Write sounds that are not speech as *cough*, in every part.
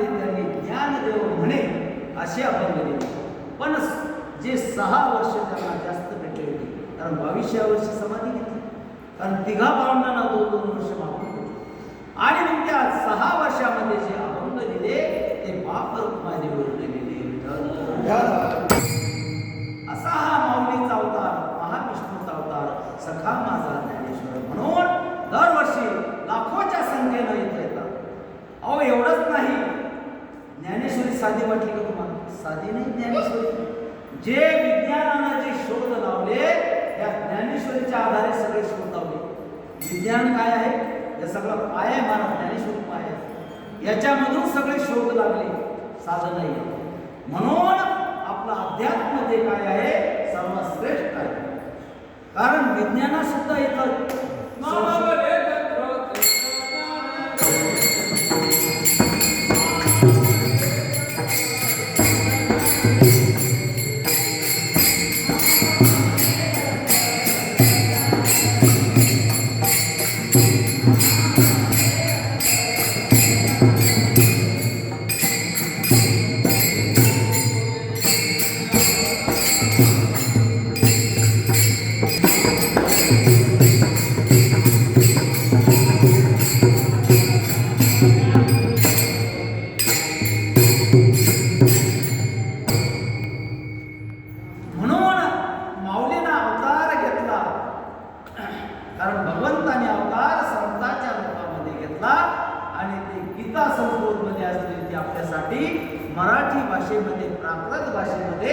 विज्ञानामध्ये त्यांनी ज्ञानदेव म्हणे असे अभंग दिले. पण जे सहा वर्ष त्यांना जास्त भेटले होते कारण बावीसशे वर्षी समाधी घेतली. कारण तिघा पाहुणांना दोन दोन वर्ष मागून होते आणि मग त्या सहा वर्षामध्ये जे अभंग दिले ते बाप रुक्मादेवीवर दिलेले विठ्ठल. असा हा माऊलीचा अवतार महाविष्णूचा अवतार सखा माझा ज्ञानेश्वर म्हणून दरवर्षी लाखोच्या संख्येनं इथे येतात अहो एवढंच नाही ज्ञानेश्वरी साधी वाटली का तुम्हाला साधी नाही ज्ञानेश्वरी जे विज्ञानानं जे शोध लावले त्या ज्ञानेश्वरीच्या आधारे सगळे शोध लावले. विज्ञान काय आहे? या सगळं पाय आहे महाराज ज्ञानेश्वर पाय आहे. याच्यामधून सगळे शोध लागले. साधन आहे. म्हणून आपलं अध्यात्म जे काय आहे सर्वात श्रेष्ठ आहे. कारण विज्ञाना सुद्धा येतात गीता संस्कृतमध्ये असलेली ती आपल्यासाठी मराठी भाषेमध्ये प्राकृत भाषेमध्ये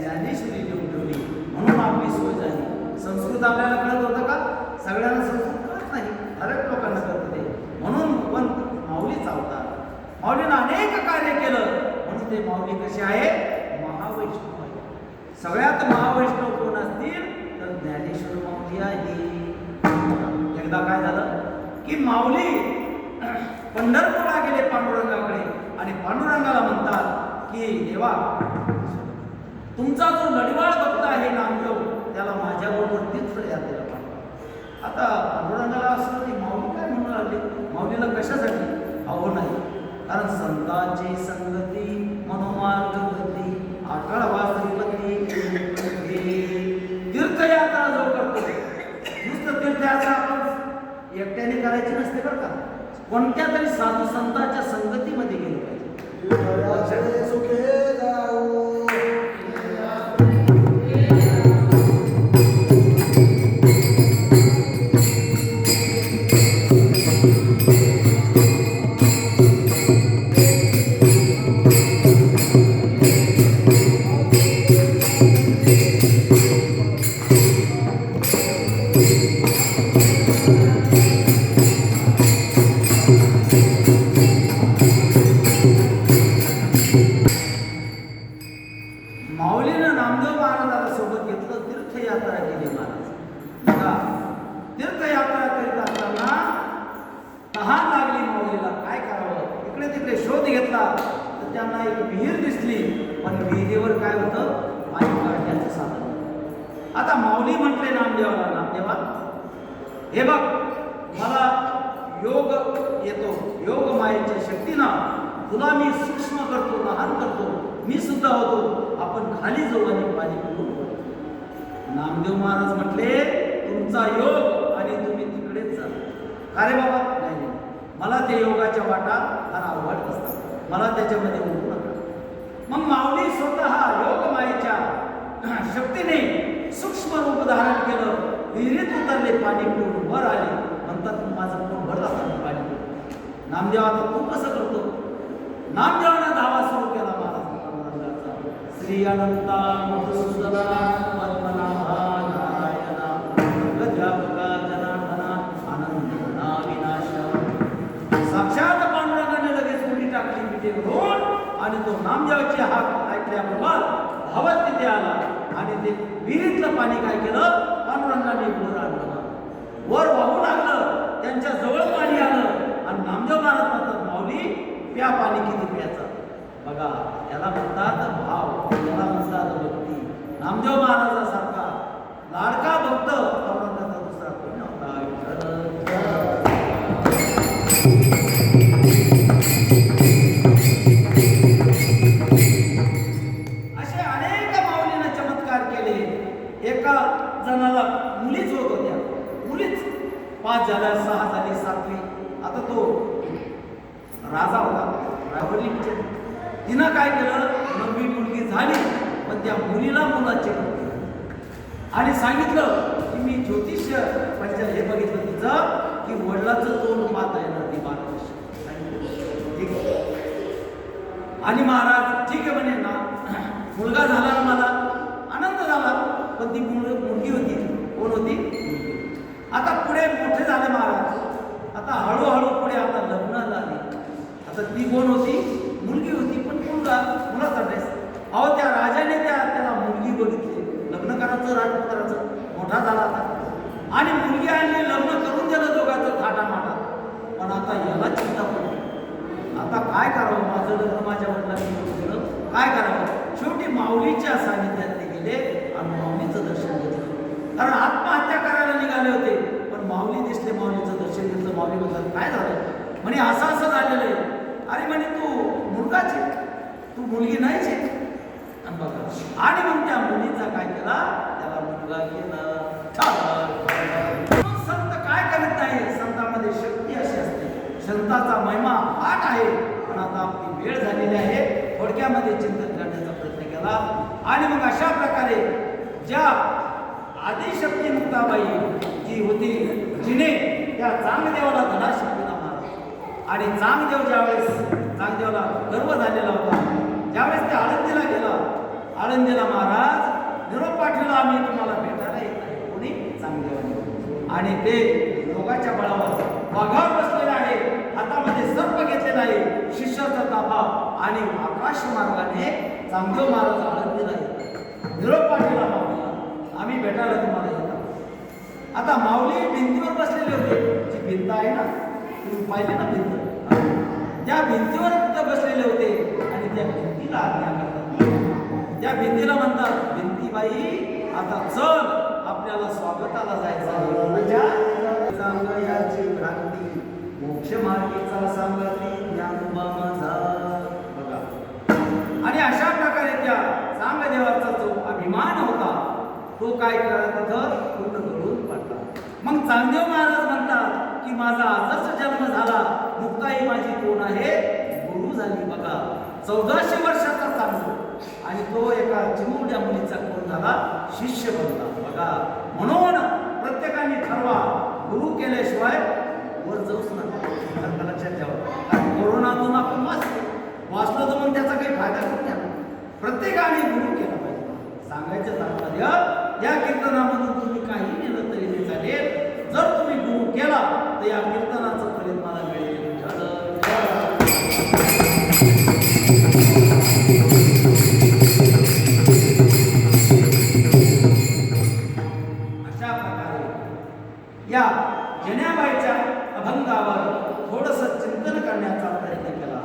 ज्ञानेश्वरी देऊन ठेवली म्हणून आपली सोय झाली. संस्कृत आपल्याला कळत होतं का? सगळ्यांना संस्कृत कळत नाही. बऱ्याच लोकांना कळत ते म्हणून पंत माऊली चालतात माऊलीनं अनेक कार्य केलं. म्हणून ते माऊली कसे आहे? महावैष्णव. आहे सगळ्यात महावैष्णव कोण असतील? तर ज्ञानेश्वर माऊली आहे. एकदा काय झालं? की माऊली पंढरपूरला गेले पांडुरंगाकडे. आणि पांडुरंगाला म्हणतात की देवा तुमचा जो लढवाळ भक्त आहे नामदेव त्याला माझ्याबरोबर तीच याद पाठवा आता पांडुरंगाला असं की माऊली काय म्हणू लागली? माऊलीला कशासाठी? अहो नाही. कारण संतांची संगती मनोमार्ग गती आठळ वासरीपती तीर्थयात्रा जो करतो नुसतं तीर्थयात्रा आपण एकट्याने करायची नसते बरं का. कोणत्या तरी साधू संतांच्या संगतीमध्ये गेलो पाहिजे. इकडे तिकडे शोध घेतला तर त्यांना एक विहीर दिसली. पण विहिरीवर काय होतं? पाणी काढण्याचं साधन आता माऊली म्हटले नामदेवाला नामदेवा हे बघ मला योग येतो. योग मायेच्या शक्तीनं तुला मी सूक्ष्म करतो लहान करतो. मी सुद्धा होतो. आपण खाली जाऊ आणि पाणी पिऊन नामदेव महाराज म्हटले तुमचा योग आणि तुम्ही तिकडेच जा. अरे बाबा? मला ते योगाच्या वाटा फार आवड असतात. मला त्याच्यामध्ये उठू नका. मग माऊली स्वतः योगमायेच्या *clears throat* शक्तीने सूक्ष्म रूप धारण केलं. विहिरीत उतरले पाणी पिऊन वर आले. म्हणतात माझं पोट भर जातात पाणी पिऊन. नामदेव आता तू कसं करतो? नामदेवानं धावा सुरू केला. महाराज श्री अनंता मधुसूदना पद्मनाभा आणि हाक ऐकल्याबरोबर धावत तिथे आला आणि ते विहिरीतलं पाणी काय केलं? पांडुरंगाने वर आणलं वर वाहू लागलं त्यांच्या जवळ पाणी आलं आणि नामदेव महाराज म्हणतात माऊली प्या पाणी किती प्यायचं? बघा याला म्हणतात भाव याला म्हणतात भक्ती. नामदेव महाराजासारखा लाडका भक्त पांडुरंगाचा दुसरा कोणी नव्हता. आता तो राजा होता रावली विचार तिनं काय केलं? नववी मुलगी झाली पण त्या मुलीला मुलाचे आणि सांगितलं की मी ज्योतिष पंचायत हे बघितलं तिचं की वडिलाचं तोंड पाहत आहे ना ती बारा वर्ष. ठीक आहे. आणि महाराज ठीक आहे म्हणे ना. मुलगा झाला ना मला आनंद झाला पण ती मुलगी होती कोण होती? आता पुढे मोठे झाले महाराज. आता हळूहळू पुढे आता लग्न झाले आता ती कोण होती? मुलगी होती पण मुलगा मुलाचा ड्रेस अहो त्या राजाने त्या त्याला मुलगी बघितली. लग्न करायचं राजपूत करायचं. मोठा झाला आता. आणि मुलगी आणली लग्न करून दिलं दोघांचं थाटामाटा. पण आता याला चिंता पडली. आता काय करावं? माझं लग्न माझ्या वडिलांनी काय करावं? शेवटी माऊलीच्या सानिध्यात ते गेले आणि माऊलीचं दर्शन घेतलं. कारण आत्महत्या करायला निघाले होते. पण माऊली दिसले माऊलीचं दर्शन त्यांचं माऊली म्हणतात काय झालं? म्हणे असं असं झालेलं आहे. अरे म्हणे तू मुलगाच आहे तू मुलगी नाहीच आहे आणि बघा. आणि मग त्या मुलीचा काय केला? त्याला मुलगा केला. संत काय करत नाही संतामध्ये शक्ती अशी असते. संताचा महिमा आठ आहे. पण आता आपली वेळ झालेली आहे. थोडक्यामध्ये चिंतन करण्याचा प्रयत्न केला. आणि मग अशा प्रकारे ज्या आदिशक्ती मुक्ताबाई जी होती जिने त्या चांगदेवाला धडा शिकविला महाराज आणि चांगदेव ज्यावेळेस चांगदेवाला गर्व झालेला होता ज्यावेळेस ते आळंदीला गेला आळंदीला महाराज निरोप पाठवला आम्ही तुम्हाला भेटायला येत आहे कोणी? चांगदेवाने. आणि ते योगाच्या बळावर वाघावर बसलेले आहे हातामध्ये सर्प घेतलेला आहे शिष्याचा ताबा आणि आकाश मार्गाने चांगदेव महाराज आळंदीला येत निरोप पाठवला माऊलीला. आम्ही भेटायला तुम्हाला येत आता माऊली भिंतीवर बसलेले होते. जी भिंत आहे ना तुम्ही पाहिले ना भिंत? त्या भिंतीवर बसलेले होते आणि त्या भिंतीला आज्ञा करतात. त्या भिंतीला म्हणतात भिंतीबाई आता चल आपल्याला स्वागताला जायचं क्रांती म्हणजे मोक्ष मार्गीचा सांगती ज्ञानोबा माझा. बघा. आणि अशा प्रकारे त्या चांगदेवाचा जो अभिमान होता तो काय करत तिथं पूर्ण करून पडला. मग चांगदेव महाराज म्हणतात की माझा आजच जन्म झाला मुक्ताई माझी कोण आहे गुरु झाली बघा. चौदाशे वर्षाचा सांगतो आणि तो एका चिमुरड्या मुलीचा कोण झाला शिष्य बनला. बघा. म्हणून प्रत्येकाने ठरवा. गुरु केल्याशिवाय वर जाऊच नका. लक्षात ठेवा. कारण कोरोनातून आपण वाचतो. वाचलो तर मग त्याचा काही फायदा करून घ्या प्रत्येकाने गुरु केला पाहिजे. सांगायचं तात्पर्य या कीर्तनामधून अशा प्रकारे या जन्याबाईच्या अभंगावर थोडस चिंतन करण्याचा प्रयत्न केला.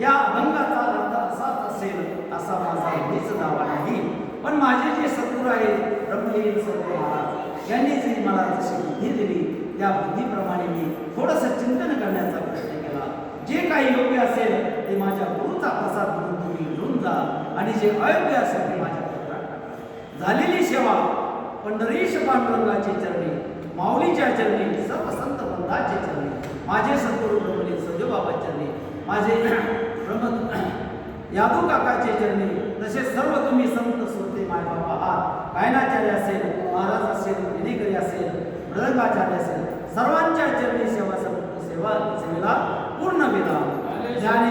या अभंगाचा अर्थ असाच असेल असा माझा हेच दावा नाही. पण माझे जे सद्गुरू आहेत ब्रह्मलीन सद्गुरू महाराज यांनी जी मला जशी बुद्धी दिली त्या बुद्धीप्रमाणे मी थोडंसं चिंतन करण्याचा प्रयत्न केला. जे काही योग्य असेल ते माझ्या गुरुचा प्रसाद म्हणून तुम्ही घेऊन जा आणि जे अयोग्य असेल ते माझ्या झालेली सेवा पंढरीश पांडुरंगाचे चरणी माऊलीच्या चरणी सर्व संत बंधाचे चरणी माझे सद्गुरू ब्रह्मलीन सजोबाबा चरणी माझे ब्रह्म यादू काकाचे चरणी तसेच सर्व तुम्ही संत सुरते मायबाबा आहात. गायनाचार्य असेल महाराज असेल विनेकरी असेल मृदंगाचार्य असेल सर्वांच्या चरणी सेवा सेवा सेवेला पूर्ण विधान ज्याने